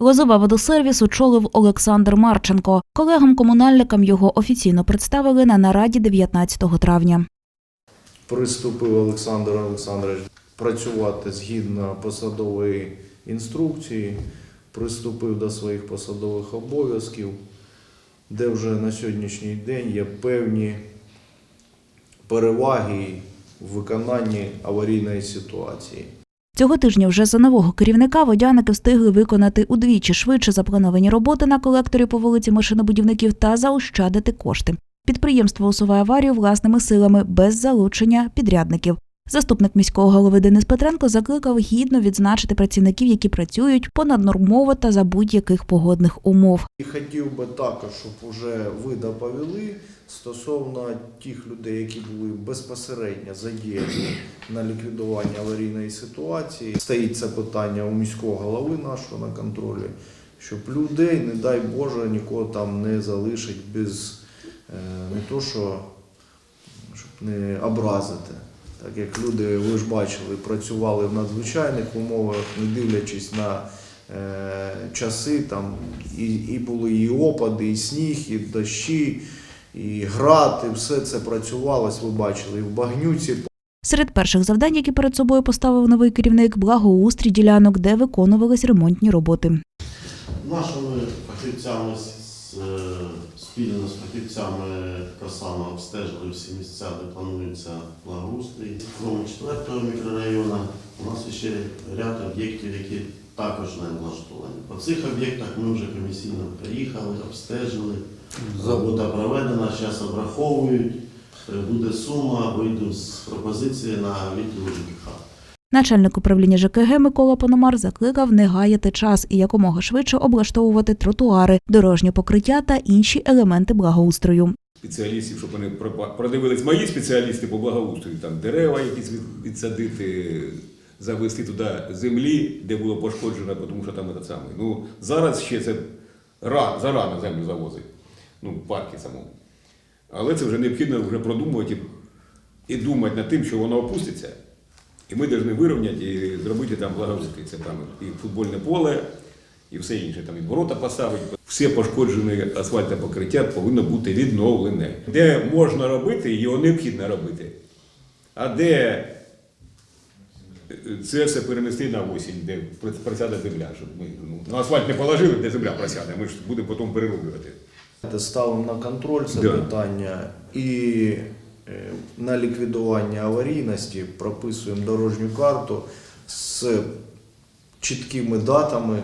Лозова водосервіс очолив Олександр Марченко. Колегам-комунальникам його офіційно представили на нараді 19 травня. Приступив Олександр Олександрович працювати згідно посадової інструкції, приступив до своїх посадових обов'язків, де вже на сьогоднішній день є певні переваги в виконанні аварійної ситуації. Цього тижня вже за нового керівника водяники встигли виконати удвічі швидше заплановані роботи на колекторі по вулиці машинобудівників та заощадити кошти. Підприємство усуває аварію власними силами без залучення підрядників. Заступник міського голови Денис Петренко закликав гідно відзначити працівників, які працюють понаднормово та за будь-яких погодних умов. І хотів би також, щоб вже ви доповіли стосовно тих людей, які були безпосередньо задіяні на ліквідуванні аварійної ситуації. Стоїть це питання у міського голови нашого на контролі, щоб людей, не дай Боже, нікого там не залишить без е, не то, що щоб не образити. Так як люди, ви ж бачили, працювали в надзвичайних умовах, не дивлячись на е, часи, там і, і були і опади, і сніг, і дощі, і град, і все це працювалось, ви бачили, і в багнюці Серед перших завдань, які перед собою поставив новий керівник, благоустрій ділянок, де виконувались ремонтні роботи. Нашими фахівцями з- з- спільно з фахівцями Касана обстежили всі місця, де планується благоустрій. Крім 4 мікрорайону у нас ще ряд об'єктів, які також не влаштовані. По цих об'єктах ми вже комісійно приїхали, обстежили. Робота проведена, зараз обраховують. Е, Буде сума, вийду з пропозиції на відділ ЖКХ. Начальник управління ЖКГ Микола Пономар закликав не гаяти час і якомога швидше облаштовувати тротуари, дорожнє покриття та інші елементи благоустрою. спеціалістів, щоб вони продивились мої спеціалісти по благоустрою, там дерева якісь відсадити, завести туди землі, де було пошкоджено, тому що там це саме. Ну, зараз ще це рано, зарано землю завозить, ну, парки самому. Але це вже необхідно вже продумувати і думати над тим, що воно опуститься. І ми повинні вирівняти і зробити там благоустрій. Це там і футбольне поле, і все інше, там і ворота поставити. Все пошкоджене асфальтне покриття повинно бути відновлене. Де можна робити, його необхідно робити. А де це все перенести на осінь, де просяде земля, щоб ми ну, на асфальт не положили, де земля просяде, ми ж будемо потім перероблювати. ставимо на контроль це Да. питання і на ліквідування аварійності прописуємо дорожню карту з чіткими датами.